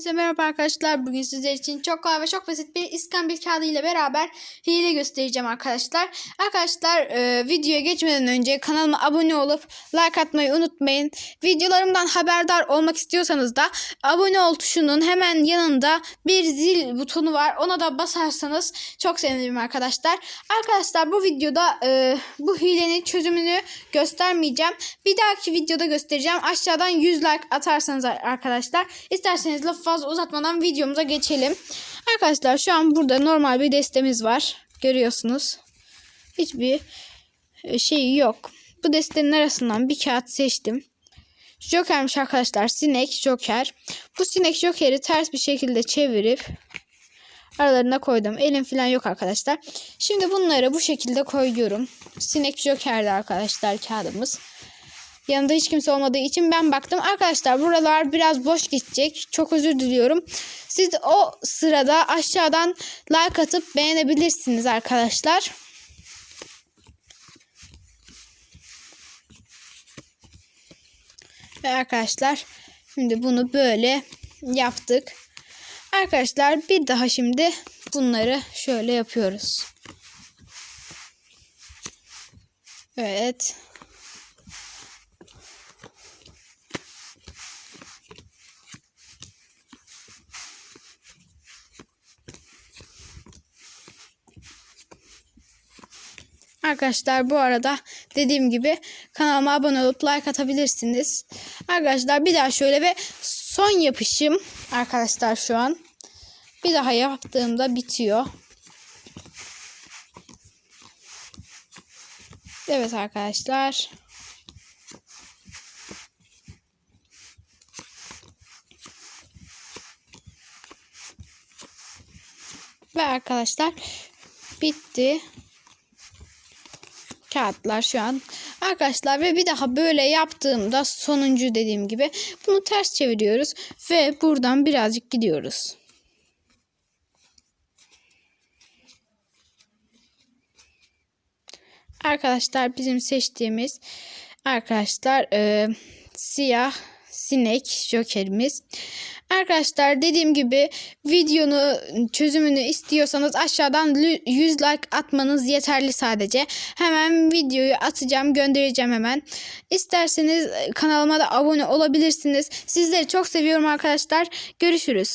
Hepinize merhaba arkadaşlar. Bugün sizler için çok kolay ve çok basit bir iskambil kağıdı ile beraber hile göstereceğim arkadaşlar. Arkadaşlar e, videoya geçmeden önce kanalıma abone olup like atmayı unutmayın. Videolarımdan haberdar olmak istiyorsanız da abone ol tuşunun hemen yanında bir zil butonu var. Ona da basarsanız çok sevinirim arkadaşlar. Arkadaşlar bu videoda e, bu hilenin çözümünü göstermeyeceğim. Bir dahaki videoda göstereceğim. Aşağıdan 100 like atarsanız arkadaşlar. İsterseniz lafı fazla uzatmadan videomuza geçelim. Arkadaşlar şu an burada normal bir destemiz var. Görüyorsunuz. Hiçbir e, şey yok. Bu destenin arasından bir kağıt seçtim. Joker'miş arkadaşlar. Sinek Joker. Bu sinek Joker'i ters bir şekilde çevirip aralarına koydum. Elim falan yok arkadaşlar. Şimdi bunları bu şekilde koyuyorum. Sinek Joker'de arkadaşlar kağıdımız. Yanında hiç kimse olmadığı için ben baktım. Arkadaşlar buralar biraz boş gidecek. Çok özür diliyorum. Siz o sırada aşağıdan like atıp beğenebilirsiniz arkadaşlar. Ve arkadaşlar şimdi bunu böyle yaptık. Arkadaşlar bir daha şimdi bunları şöyle yapıyoruz. Evet. Arkadaşlar bu arada dediğim gibi kanalıma abone olup like atabilirsiniz. Arkadaşlar bir daha şöyle ve son yapışım arkadaşlar şu an. Bir daha yaptığımda bitiyor. Evet arkadaşlar. Ve arkadaşlar bitti kağıtlar şu an. Arkadaşlar ve bir daha böyle yaptığımda sonuncu dediğim gibi bunu ters çeviriyoruz ve buradan birazcık gidiyoruz. Arkadaşlar bizim seçtiğimiz arkadaşlar e, siyah sinek jokerimiz. Arkadaşlar dediğim gibi videonu çözümünü istiyorsanız aşağıdan 100 like atmanız yeterli sadece. Hemen videoyu atacağım göndereceğim hemen. İsterseniz kanalıma da abone olabilirsiniz. Sizleri çok seviyorum arkadaşlar. Görüşürüz.